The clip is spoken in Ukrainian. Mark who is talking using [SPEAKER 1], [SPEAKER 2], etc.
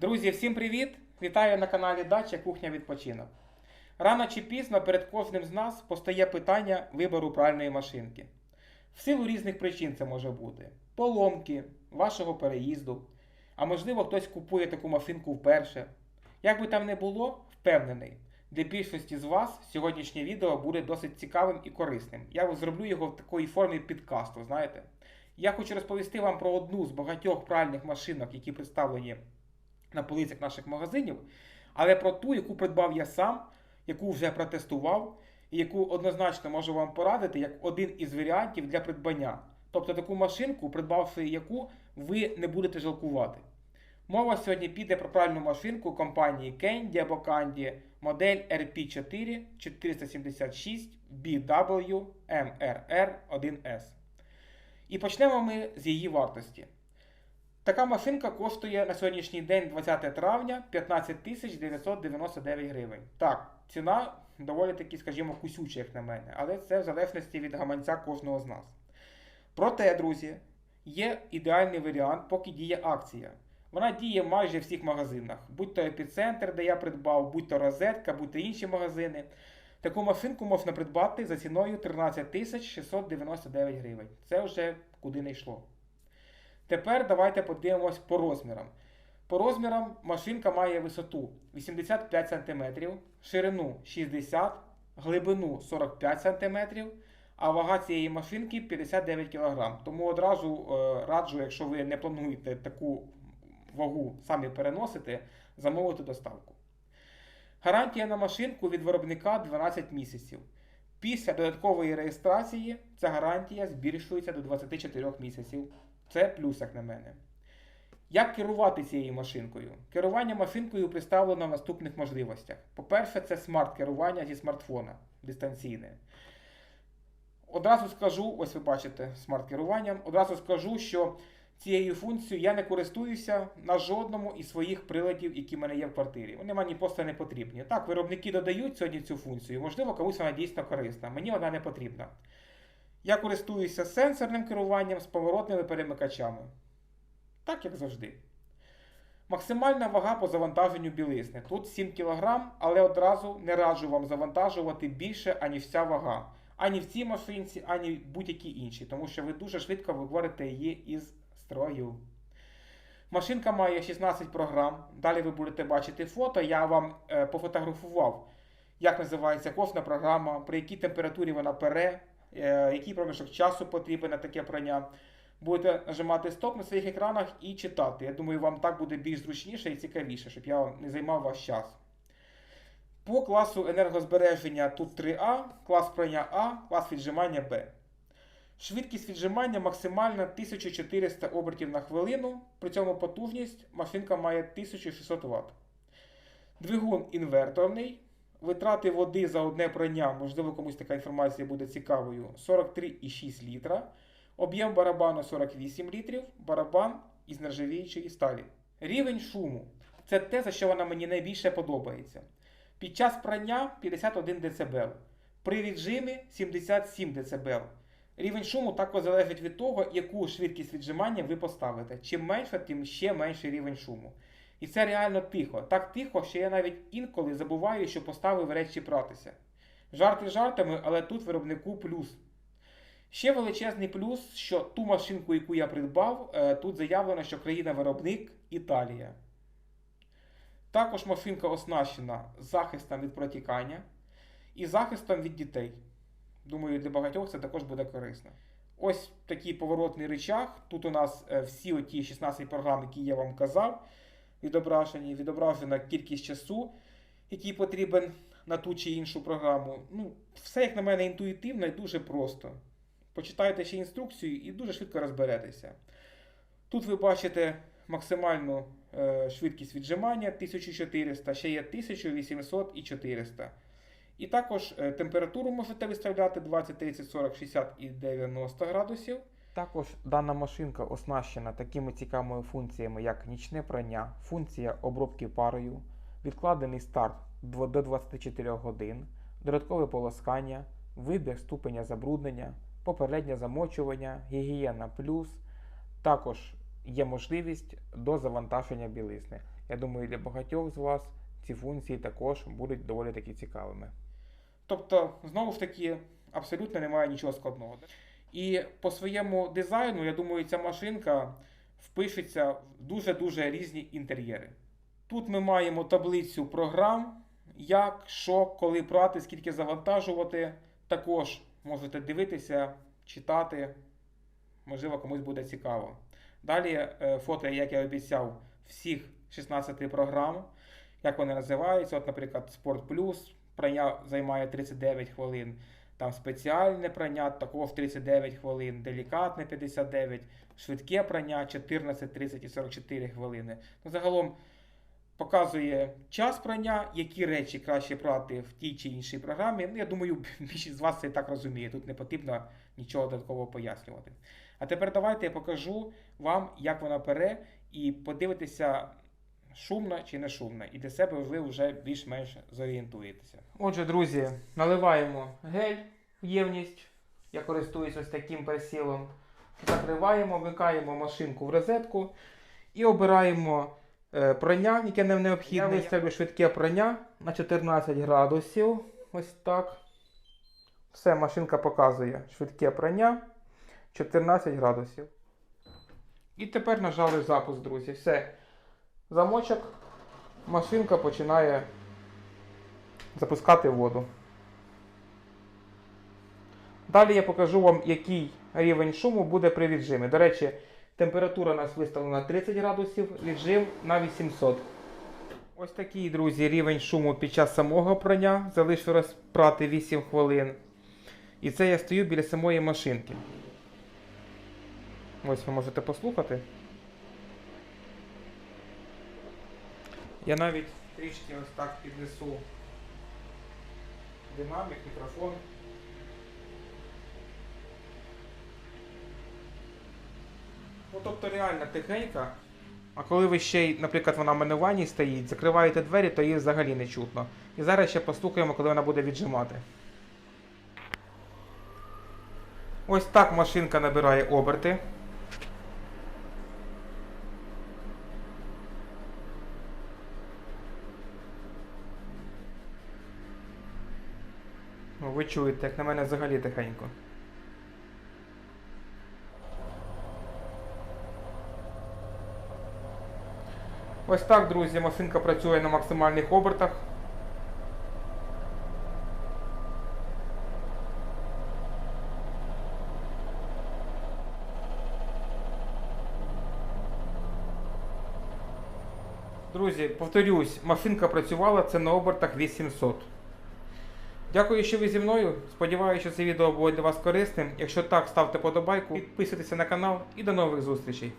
[SPEAKER 1] Друзі, всім привіт! Вітаю на каналі Дача Кухня Відпочинок. Рано чи пізно перед кожним з нас постає питання вибору правильної машинки. В силу різних причин це може бути: поломки, вашого переїзду, а можливо хтось купує таку машинку вперше. Як би там не було, впевнений, для більшості з вас сьогоднішнє відео буде досить цікавим і корисним. Я зроблю його в такій формі підкасту, знаєте. Я хочу розповісти вам про одну з багатьох пральних машинок, які представлені на полицях наших магазинів, але про ту, яку придбав я сам, яку вже протестував, і яку однозначно можу вам порадити як один із варіантів для придбання. Тобто таку машинку, придбавши яку, ви не будете жалкувати. Мова сьогодні піде про пральну машинку компанії Candy або Candy, модель RP4 476 BW MRR 1S. І почнемо ми з її вартості. Така машинка коштує на сьогоднішній день, 20 травня, 15 тисяч 999 гривень. Так, ціна доволі таки, скажімо, кусюча, як на мене, але це в залежності від гаманця кожного з нас. Проте, друзі, є ідеальний варіант, поки діє акція. Вона діє майже в всіх магазинах, будь то епіцентр, де я придбав, будь то розетка, будь то інші магазини. Таку машинку можна придбати за ціною 13 699 гривень. Це вже куди не йшло. Тепер давайте подивимось по розмірам. По розмірам машинка має висоту 85 см, ширину 60 глибину 45 см, а вага цієї машинки 59 кг. Тому одразу е, раджу, якщо ви не плануєте таку вагу самі переносити, замовити доставку. Гарантія на машинку від виробника 12 місяців. Після додаткової реєстрації ця гарантія збільшується до 24 місяців. Це плюс, як на мене. Як керувати цією машинкою? Керування машинкою представлено в наступних можливостях. По-перше, це смарт-керування зі смартфона дистанційне. Одразу скажу, ось ви бачите смарт-керуванням, одразу скажу, що цією функцією я не користуюся на жодному із своїх приладів, які в мене є в квартирі. Вони мені просто не потрібні. Так, виробники додають сьогодні цю функцію, можливо, комусь вона дійсно корисна. Мені вона не потрібна. Я користуюся сенсорним керуванням з поворотними перемикачами. Так, як завжди. Максимальна вага по завантаженню білизни. Тут 7 кг, але одразу не раджу вам завантажувати більше, аніж ця вага. Ані в цій машинці, ані в будь-якій іншій, тому що ви дуже швидко виводите її із строю. Машинка має 16 програм. Далі ви будете бачити фото. Я вам е, пофотографував, як називається кожна програма, при якій температурі вона пере, який проміжок часу потрібен на таке прання. Будете нажимати стоп на своїх екранах і читати. Я думаю, вам так буде більш зручніше і цікавіше, щоб я не займав ваш час. По класу енергозбереження тут 3А, клас прання А, клас віджимання Б. Швидкість віджимання максимальна 1400 обертів на хвилину, при цьому потужність машинка має 1600 Вт. Двигун інверторний. Витрати води за одне прання, можливо, комусь така інформація буде цікавою, 43,6 літра. Об'єм барабану 48 літрів, барабан із нержавіючої сталі. Рівень шуму це те, за що вона мені найбільше подобається. Під час прання 51 дБ, при віджимі 77 дБ. Рівень шуму також залежить від того, яку швидкість віджимання ви поставите. Чим менше, тим ще менший рівень шуму. І це реально тихо. Так тихо, що я навіть інколи забуваю, що поставив речі пратися. Жарти жартами, але тут виробнику плюс. Ще величезний плюс, що ту машинку, яку я придбав, е, тут заявлено, що країна-виробник Італія. Також машинка оснащена захистом від протікання і захистом від дітей. Думаю, для багатьох це також буде корисно. Ось такий поворотний рычаг. Тут у нас е, всі оті 16 програм, які я вам казав, відображені, відображена кількість часу, який потрібен на ту чи іншу програму. Ну, все, як на мене, інтуїтивно і дуже просто. Почитайте ще інструкцію і дуже швидко розберетеся. Тут ви бачите максимальну е, швидкість віджимання 1400, ще є 1800 і 400. І також е, температуру можете виставляти 20, 30, 40, 60 і 90 градусів. Також дана машинка оснащена такими цікавими функціями, як нічне прання, функція обробки парою, відкладений старт до 24 годин, додаткове полоскання, вибір ступеня забруднення, попереднє замочування, гігієна плюс. Також є можливість до завантаження білизни.
[SPEAKER 2] Я думаю, для багатьох з вас ці функції також будуть доволі таки цікавими.
[SPEAKER 1] Тобто, знову ж таки, абсолютно немає нічого складного. І по своєму дизайну, я думаю, ця машинка впишеться в дуже-дуже різні інтер'єри. Тут ми маємо таблицю програм, як, що, коли прати, скільки завантажувати. Також можете дивитися, читати. Можливо, комусь буде цікаво. Далі е, фото, як я обіцяв, всіх 16 програм, як вони називаються. От, наприклад, Спорт Плюс, прання займає 39 хвилин. Там спеціальне прання також 39 хвилин, делікатне 59, швидке прання 14, 30 і 44 хвилини. Ну, загалом показує час прання, які речі краще прати в тій чи іншій програмі. Ну, я думаю, більшість з вас це і так розуміє. Тут не потрібно нічого додатково пояснювати. А тепер давайте я покажу вам, як вона пере, і подивитися, шумно чи не шумно. І для себе ви вже більш-менш зорієнтуєтеся. Отже, друзі, наливаємо гель в ємність. Я користуюсь ось таким присілом. Закриваємо, вмикаємо машинку в розетку і обираємо е, прання, яке нам необхідне. Я виставлю швидке прання на 14 градусів. Ось так. Все, машинка показує швидке прання 14 градусів. І тепер нажали запуск, друзі. Все. Замочок. Машинка починає запускати воду. Далі я покажу вам, який рівень шуму буде при віджимі. До речі, температура у нас виставлена 30 градусів, віджим на 800. Ось такий, друзі, рівень шуму під час самого прання. Залишилось прати 8 хвилин. І це я стою біля самої машинки. Ось ви можете послухати. Я навіть трішки ось так піднесу динамік, мікрофон. Ну, тобто реально тихенька. А коли ви ще наприклад, вона в мене в ванні стоїть, закриваєте двері, то її взагалі не чутно. І зараз ще послухаємо, коли вона буде віджимати. Ось так машинка набирає оберти. Ви чуєте, як на мене взагалі тихенько. Ось так, друзі, машинка працює на максимальних обертах. Друзі, повторюсь, машинка працювала це на обертах 800. Дякую, що ви зі мною. Сподіваюся, що це відео було для вас корисним. Якщо так, ставте подобайку, підписуйтесь на канал і до нових зустрічей.